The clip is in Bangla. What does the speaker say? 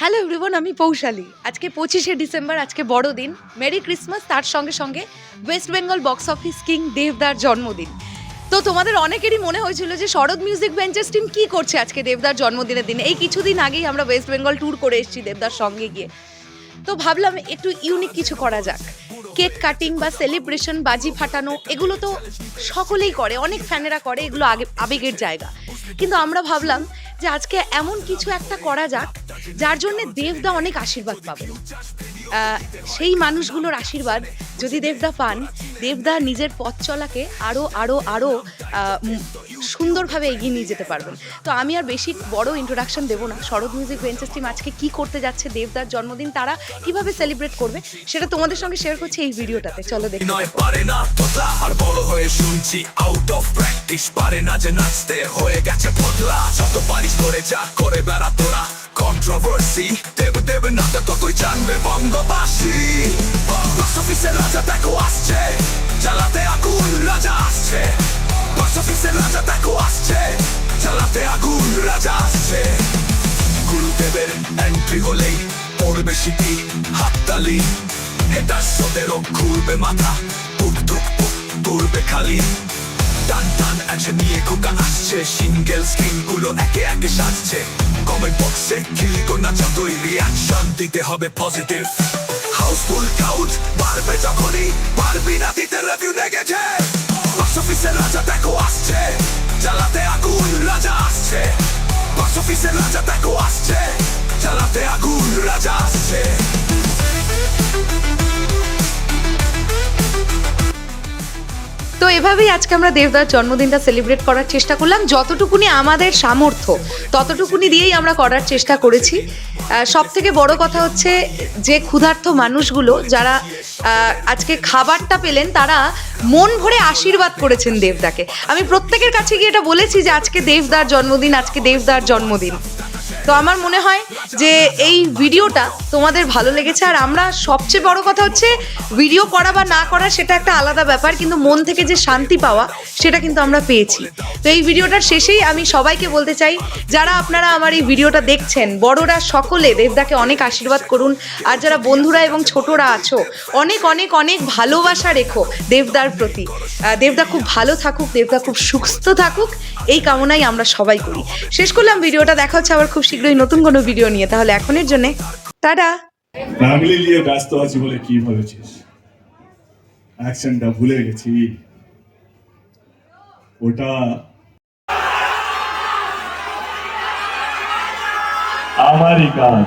হ্যালো এভরিওয়ান আমি পৌশালী। আজকে পঁচিশে ডিসেম্বর, আজকে বড়দিন। মেরি ক্রিসমাস তার সঙ্গে সঙ্গে West Bengal box office king দেবদার জন্মদিন। তো তোমাদের অনেকেরই মনে হয়েছিল যে শরৎ মিউজিক বেঞ্চেস টিম কী করছে আজকে দেবদার জন্মদিনের দিন? এই কিছুদিন আগেই আমরা ওয়েস্ট বেঙ্গল ট্যুর করে এসেছি দেবদার সঙ্গে গিয়ে। তো ভাবলাম একটু ইউনিক কিছু করা যাক। কেক কাটিং বা সেলিব্রেশন বাজি ফাটানো, এগুলো তো সকলেই করে, অনেক ফ্যানেরা করে, এগুলো আগে আবেগের জায়গা। কিন্তু আমরা ভাবলাম যে আজকে এমন কিছু একটা করা যাক যার জন্য দেবদা অনেক আশীর্বাদ পাবেন সেই মানুষগুলোর আশীর্বাদ যদি দেবদা পান, দেবদা নিজের পথ চলাকে আরও আরও আরও সুন্দরভাবে এগিয়ে নিয়ে যেতে পারবেন তো আমি আর বেশি বড় ইন্ট্রোডাকশন দেবো না। শরৎ মিউজিক বেঞ্চেস টিম আজকে কি করতে যাচ্ছে, দেবদার জন্মদিন, তারা কীভাবে সেলিব্রেট করবে, সেটা তোমাদের সঙ্গে শেয়ার করছি এই ভিডিওটাতে। চলো দেখি। নয়, পারে না তোতলা আর বড় হয়ে শুনছি আউট অফ প্র্যাকটিস পারে না যে নাচতে হয়ে গেছে বদলা যত পারিস করে যা, করে বেড়া তোরা। কন্ট্রোভার্সি দেবে দেবে না ততই জানবে বঙ্গবাসী। বক্স অফিসের রাজা দেখো আসছে। এন্ট্রি হলেই পড়বে সিটি হাততালি এটা সোদেরও ঘুরবে মাথা বুক ধুক বুক ঘুরবে খালি টান টান আছে নিয়ে খোকা আসছে সিঙ্গেল স্ক্রিনগুলো একে একে সাজছে কমেন্ট বক্সে কিল না যতই রিয়াকশন দিতে হবে পজিটিভ হাউসফুল কাউট পারবে যখনই পারবি না দিতে রিভিউ নেগেছে বক্স অফিসের রাজা দেখো আসছে চালাতে আগুন রাজা আসছে বক্স অফিসের রাজা দেখো এভাবেই আজকে আমরা দেবদার জন্মদিনটা সেলিব্রেট করার চেষ্টা করলাম। যতটুকুনি আমাদের সামর্থ্য, ততটুকুনি দিয়েই আমরা করার চেষ্টা করেছি। সব থেকে বড় কথা হচ্ছে যে ক্ষুধার্ত মানুষগুলো যারা আজকে খাবারটা পেলেন, তারা মন ভরে আশীর্বাদ করেছেন দেবদাকে। আমি প্রত্যেকের কাছে গিয়ে এটা বলেছি যে আজকে দেবদার জন্মদিন, আজকে দেবদার জন্মদিন। তো আমার মনে হয় যে এই ভিডিওটা তোমাদের ভালো লেগেছে, আর আমরা সবচেয়ে বড় কথা হচ্ছে ভিডিও করা বা না করা সেটা একটা আলাদা ব্যাপার, কিন্তু মন থেকে যে শান্তি পাওয়া সেটা কিন্তু আমরা পেয়েছি। তো এই ভিডিওটার শেষেই আমি সবাইকে বলতে চাই, যারা আপনারা আমার এই ভিডিওটা দেখছেন, বড়রা সকলে দেবদাকে অনেক আশীর্বাদ করুন, আর যারা বন্ধুরা এবং ছোটরা আছো, অনেক অনেক অনেক ভালোবাসা রেখো দেবদার প্রতি। দেবদা খুব ভালো থাকুক, দেবদা খুব সুস্থ থাকুক, এই কামনাই আমরা সবাই করি। শেষ করলাম ভিডিওটা, দেখা হচ্ছে আবার খুব শীঘ্রই নতুন কোনো ভিডিও নিয়ে, তাহলে এখনের জন্য, টাটা! ফ্যামিলি নিয়ে ব্যস্ত আছি বলে কি ভেবেছিস অ্যাকশনটা ভুলে গেছি। ওটা আমারই কাজ।